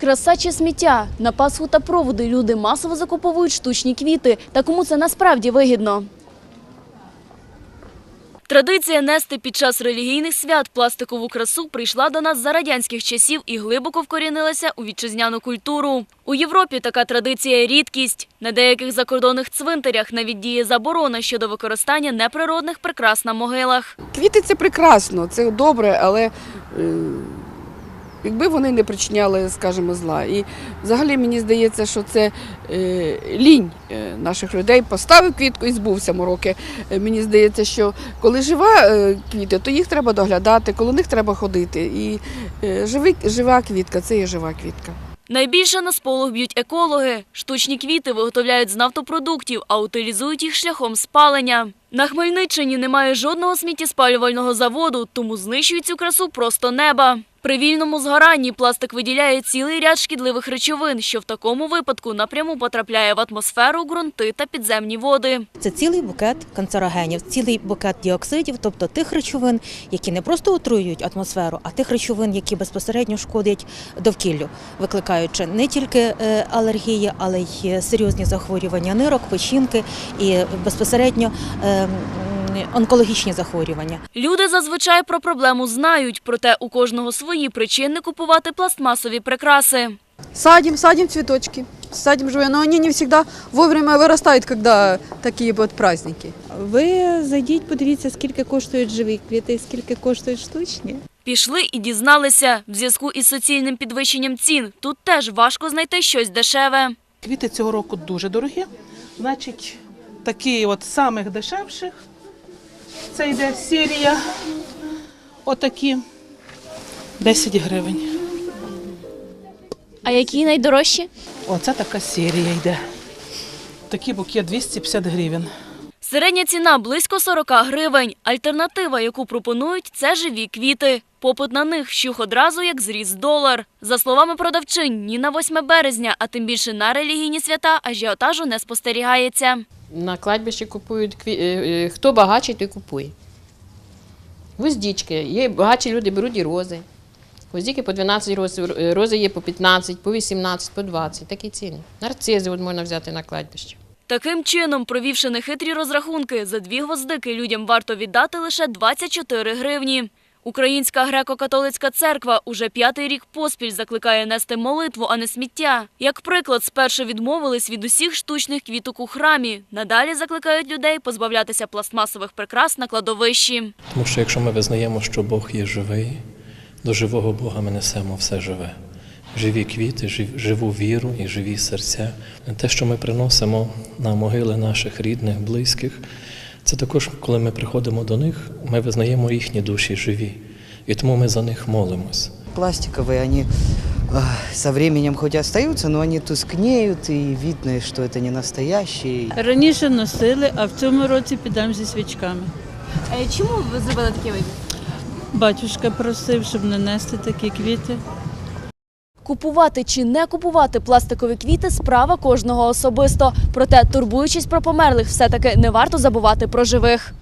Краса чи сміття на Пасху та проводи люди масово закуповують штучні квіти. Та кому це насправді вигідно? Традиція нести під час релігійних свят пластикову красу прийшла до нас за радянських часів і глибоко вкорінилася у вітчизняну культуру. У Європі така традиція – рідкість. На деяких закордонних цвинтарях навіть діє заборона щодо використання неприродних прикрас на могилах. Квіти це прекрасно, це добре, але е, якби вони не причиняли, скажімо, зла. І взагалі мені здається, що це е, лінь е, наших людей. Поставив квітку і збувся мороки. Е, мені здається, що коли жива квіти, то їх треба доглядати, коло них треба ходити. І живий, жива квітка це є жива квітка. Найбільше на сполох б'ють екологи. Штучні квіти виготовляють з нафтопродуктів, а утилізують їх шляхом спалення. На Хмельниччині немає жодного сміттєспалювального заводу, тому знищують цю красу просто неба. При вільному згоранні пластик виділяє цілий ряд шкідливих речовин, що в такому випадку напряму потрапляє в атмосферу, ґрунти та підземні води. Це цілий букет канцерогенів, цілий букет діоксидів, тобто тих речовин, які не просто отруюють атмосферу, а тих речовин, які безпосередньо шкодять довкіллю, викликаючи не тільки е, алергії, але й серйозні захворювання нирок, печінки і безпосередньо е, м, онкологічні захворювання. Люди зазвичай про проблему знають, проте у кожного свої причини купувати пластмасові прикраси. Садим, садим цветочки, садим живые, но они не всегда вовремя вырастают, когда такие вот праздники. Ви зайдіть, подивіться, скільки коштують живі квіти і скільки коштують штучні. Пішли і дізналися. В зв'язку із суцільним підвищенням цін тут теж важко знайти щось дешеве. Квіти цього року дуже дорогі. Значить, такі от самих дешевших. Це йде серія. Отакі 10 гривень. А які найдорожчі? Оце така серія йде. Такі букет 250 гривень. Середня ціна близько 40 гривень. Альтернатива, яку пропонують, це живі квіти. Попит на них вщух одразу, як зріс долар. За словами продавчин, ні на 8 березня, а тим більше на релігійні свята ажіотажу не спостерігається. На кладбищі купують кві... е, е, хто багатший, той купує. Гвоздічки. Є багатші люди беруть і рози. Гвоздіки по 12 роз, е, рози є по 15, по 18, по 20. Такі ціни. Нарцизи от можна взяти на кладбище. Таким чином, провівши нехитрі розрахунки, за дві гвоздики людям варто віддати лише 24 гривні. Українська греко-католицька церква уже п'ятий рік поспіль закликає нести молитву, а не сміття. Як приклад, спершу відмовились від усіх штучних квіток у храмі. Надалі закликають людей позбавлятися пластмасових прикрас на кладовищі. Тому що якщо ми визнаємо, що Бог є живий, до живого Бога ми несемо все живе. Живі квіти, жив- живу віру і живі серця. Те, що ми приносимо на могили наших рідних, близьких, це також, коли ми приходимо до них, ми визнаємо їхні душі живі. І тому ми за них молимось. пластиковые, они ах, со временем хоть и остаются, но они тускнеют, и видно, что это не настоящие. Раніше носили, а в цьому році підемо зі свічками. А Чому ви зробили такий вибір? Батюшка просив, щоб не нести такі квіти. Купувати чи не купувати пластикові квіти – справа кожного особисто. Проте, турбуючись про померлих, все-таки не варто забувати про живих.